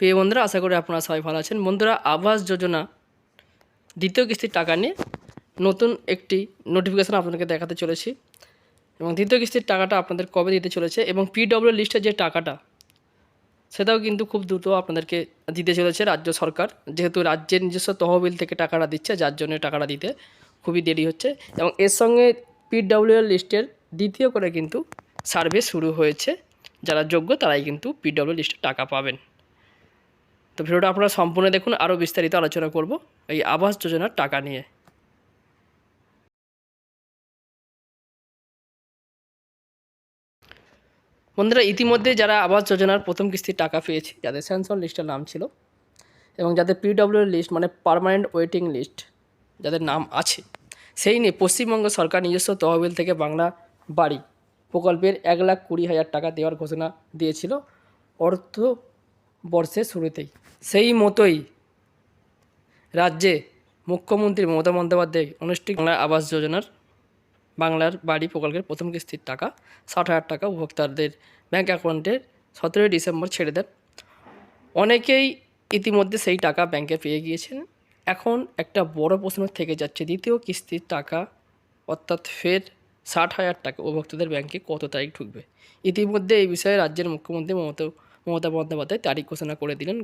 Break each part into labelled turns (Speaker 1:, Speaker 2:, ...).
Speaker 1: প্রিয় বন্ধুরা, আশা করি আপনারা সবাই ভালো আছেন। বন্ধুরা, আবাস যোজনা দ্বিতীয় কিস্তির টাকা নিয়ে নতুন একটি নোটিফিকেশান আপনাদেরকে দেখাতে চলেছি এবং দ্বিতীয় কিস্তির টাকাটা আপনাদের কবে দিতে চলেছে এবং পিডব্লিউ লিস্টের যে টাকাটা, সেটাও কিন্তু খুব দ্রুত আপনাদেরকে দিতে চলেছে রাজ্য সরকার। যেহেতু রাজ্যের নিজস্ব তহবিল থেকে টাকাটা দিচ্ছে, যার জন্য টাকাটা দিতে খুবই দেরি হচ্ছে এবং এর সঙ্গে পিডব্লিউ লিস্টের দ্বিতীয় করে কিন্তু সার্ভে শুরু হয়েছে। যারা যোগ্য, তারাই কিন্তু পিডব্লিউ লিস্টে টাকা পাবেন। তো ভিডিওটা আপনারা সম্পূর্ণ দেখুন আরও বিস্তারিত আলোচনা করব এই আবাস যোজনার টাকা নিয়ে। বন্ধুরা, ইতিমধ্যে যারা আবাস যোজনার প্রথম কিস্তির টাকা পেয়েছে, যাদের স্যানসন লিস্টের নাম ছিল এবং যাদের পিডব্লিউ লিস্ট মানে পার্মানেন্ট ওয়েটিং লিস্ট যাদের নাম আছে, সেই নিয়ে পশ্চিমবঙ্গ সরকার নিজস্ব তহবিল থেকে বাংলা বাড়ি প্রকল্পের এক লাখ কুড়ি হাজার টাকা দেওয়ার ঘোষণা দিয়েছিল অর্থ বর্ষের শুরুতেই। সেই মতোই রাজ্যে মুখ্যমন্ত্রী মমতা বন্দ্যোপাধ্যায় অনুষ্ঠিত বাংলা আবাস যোজনার বাংলার বাড়ি প্রকল্পের প্রথম কিস্তির টাকা ষাট হাজার টাকা উপভোক্তাদের ব্যাঙ্ক অ্যাকাউন্টে সতেরোই ডিসেম্বর ছেড়ে দেন। অনেকেই ইতিমধ্যে সেই টাকা ব্যাংকে পেয়ে গিয়েছেন। এখন একটা বড় প্রশ্ন থেকে যাচ্ছে, দ্বিতীয় কিস্তির টাকা অর্থাৎ ফের ষাট হাজার টাকা উপভোক্তাদের ব্যাংকে কত তারিখ ঢুকবে? ইতিমধ্যে এই বিষয়ে রাজ্যের মুখ্যমন্ত্রী মমতা মমতা বন্দ্যোপাধ্যায় তারিখ ঘোষণা করে দিলেন।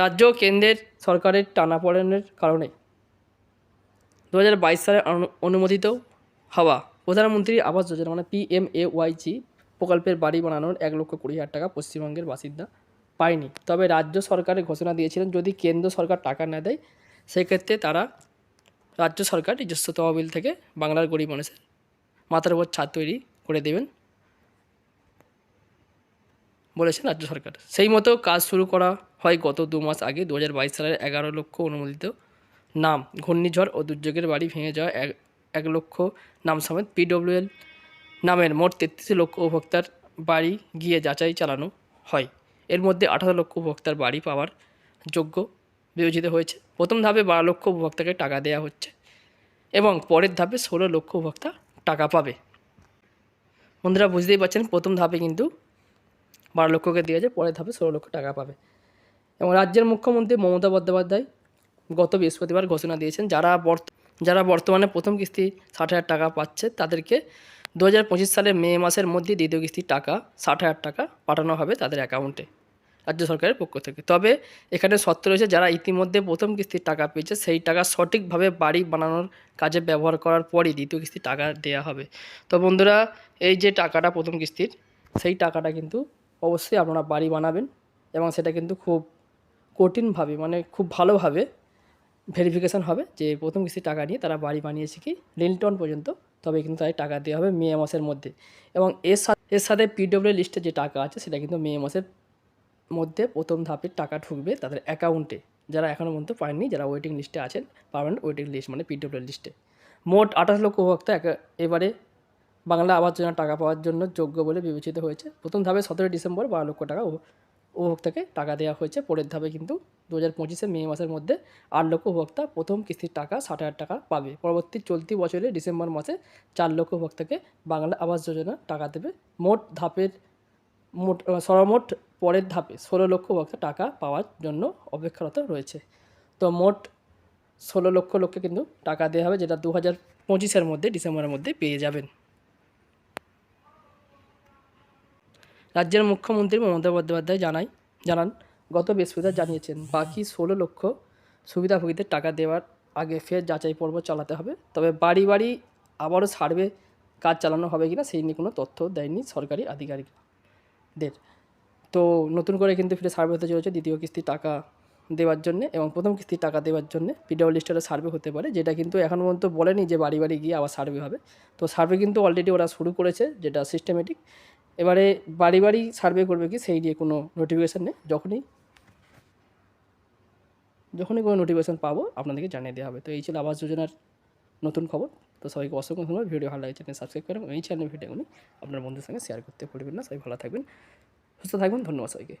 Speaker 1: রাজ্য ও কেন্দ্রের সরকারের টানাপড়েনের কারণে দু হাজার বাইশ সালে অনুমোদিত হওয়া প্রধানমন্ত্রী আবাস যোজনা মানে পি এম এ ওয়াইজি প্রকল্পের বাড়ি বানানোর এক লক্ষ কুড়ি হাজার টাকা পশ্চিমবঙ্গের বাসিন্দা পায়নি। তবে রাজ্য সরকারের ঘোষণা দিয়েছিলেন, যদি কেন্দ্র সরকার টাকা না দেয়, সেক্ষেত্রে তারা রাজ্য সরকার নিজস্ব তহবিল থেকে বাংলার গরিব মানুষের মাথার উপর ছাদ তৈরি করে দেবেন বলেছেন রাজ্য সরকার। সেই মতো কাজ শুরু করা হয় গত দু মাস আগে দু হাজার বাইশ সালের এগারো লক্ষ অনুমোদিত নাম। ঘূর্ণিঝড় ও দুর্যোগের বাড়ি ভেঙে যাওয়া এক এক লক্ষ নাম সমেত পিডব্লিউএল নামের মোট তেত্রিশ লক্ষ উপভোক্তার বাড়ি গিয়ে যাচাই চালানো হয়। এর মধ্যে আঠারো লক্ষ উপভোক্তার বাড়ি পাওয়ার যোগ্য বিবেচিত হয়েছে। প্রথম ধাপে বারো লক্ষ উপভোক্তাকে টাকা দেওয়া হচ্ছে এবং পরের ধাপে ষোলো লক্ষ উপভোক্তা টাকা পাবে। বন্ধুরা, বুঝতেই পারছেন, প্রথম ধাপে কিন্তু বারো লক্ষকে দিয়েছে পরের ধাপে ষোলো লক্ষ টাকা পাবে। এবং রাজ্যের মুখ্যমন্ত্রী মমতা বন্দ্যোপাধ্যায় গত বৃহস্পতিবার ঘোষণা দিয়েছেন, যারা বর্ত, যারা বর্তমানে প্রথম কিস্তি ষাট হাজার টাকা পাচ্ছে, তাদেরকে দু হাজার পঁচিশ সালের মে মাসের মধ্যে দ্বিতীয় কিস্তির টাকা ষাট হাজার টাকা পাঠানো হবে তাদের অ্যাকাউন্টে, রাজ্য সরকারের পক্ষ থেকে। তবে এখানে শর্ত রয়েছে, যারা ইতিমধ্যে প্রথম কিস্তির টাকা পেয়েছে, সেই টাকা সঠিকভাবে বাড়ি বানানোর কাজে ব্যবহার করার পরই দ্বিতীয় কিস্তির টাকা দেওয়া হবে। তো বন্ধুরা, এই যে টাকাটা প্রথম কিস্তির, সেই টাকাটা কিন্তু অবশ্যই আপনারা বাড়ি বানাবেন এবং সেটা কিন্তু খুব কঠিনভাবে মানে খুব ভালোভাবে ভেরিফিকেশান হবে যে প্রথম কিস্তির টাকা নিয়ে তারা বাড়ি বানিয়েছে কি লিন্টন পর্যন্ত, তবে কিন্তু তাদের টাকা দেওয়া হবে মে মাসের মধ্যে। এবং এর সাথে এর সাথে পিডব্লিউ লিস্টে যে টাকা আছে সেটা কিন্তু মে মাসের মধ্যে প্রথম ধাপের টাকা ঢুকবে তাদের অ্যাকাউন্টে যারা এখনও পর্যন্ত পায়নি, যারা ওয়েটিং লিস্টে আছেন পারমানেন্ট ওয়েটিং লিস্ট মানে পিডব্লিউ লিস্টে মোট আঠাশ লক্ষ উপভোক্তা এবারে বাংলা আবাস যোজনা টাকা পাওয়ার জন্য যোগ্য বলে বিবেচিত হয়েছে। প্রথম ধাপে সতেরোই ডিসেম্বর বারো লক্ষ টাকা উপভোক্তাকে টাকা দেওয়া হয়েছে। পরের ধাপে কিন্তু দু হাজার পঁচিশে মে মাসের মধ্যে আট লক্ষ উপভোক্তা প্রথম কিস্তির টাকা ষাট হাজার টাকা পাবে। পরবর্তী চলতি বছরে ডিসেম্বর মাসে চার লক্ষ উপভোক্তাকে বাংলা আবাস যোজনা টাকা দেবে। মোট ধাপের, মোট সর্বমোট পরের ধাপে ষোলো লক্ষ উপভোক্তা টাকা পাওয়ার জন্য অপেক্ষারত রয়েছে। তো মোট ষোলো লক্ষ লোককে কিন্তু টাকা দেওয়া হবে, যেটা দু হাজার পঁচিশের মধ্যে ডিসেম্বরের মধ্যে পেয়ে যাবেন। রাজ্যের মুখ্যমন্ত্রী মমতা বন্দ্যোপাধ্যায় জানাই জানান, গত বৃহস্পতিবার জানিয়েছেন, বাকি ষোলো লক্ষ সুবিধাভোগীদের টাকা দেওয়ার আগে ফের যাচাই পর্ব চালাতে হবে। তবে বাড়ি বাড়ি আবারও সার্ভে কাজ চালানো হবে কিনা সেই নিয়ে কোনো তথ্য দেয়নি সরকারি আধিকারিকদের। তো নতুন করে কিন্তু ফিরে সার্ভে হতে চলেছে দ্বিতীয় কিস্তি টাকা দেওয়ার জন্য এবং প্রথম কিস্তির টাকা দেওয়ার জন্য পিডব্লিউ লিস্টেরও সার্ভে হতে পারে, যেটা কিন্তু এখনও পর্যন্ত বলেনি যে বাড়ি বাড়ি গিয়ে আবার সার্ভে হবে। তো সার্ভে কিন্তু অলরেডি ওরা শুরু করেছে, যেটা সিস্টেমেটিক এবারে বাড়ি বাড়ি সার্ভে করবে কি সেই নিয়ে কোনো নোটিফিকেশান নেই, যখনই যখনই কোনো নোটিফিকেশান পাবো আপনাদেরকে জানিয়ে দেওয়া হবে। তো এই ছিল আবাস যোজনার নতুন খবর। তো সবাইকে অসংখ্য ধন্যবাদ। ভিডিও ভালো লাগে চ্যানেল সাবস্ক্রাইব করেন এই চ্যানেল ভিডিওগুলি আপনার বন্ধুদের সঙ্গে শেয়ার করতে ভুলবেন না। সবাই ভালো থাকবেন, সুস্থ থাকবেন। ধন্যবাদ সবাইকে।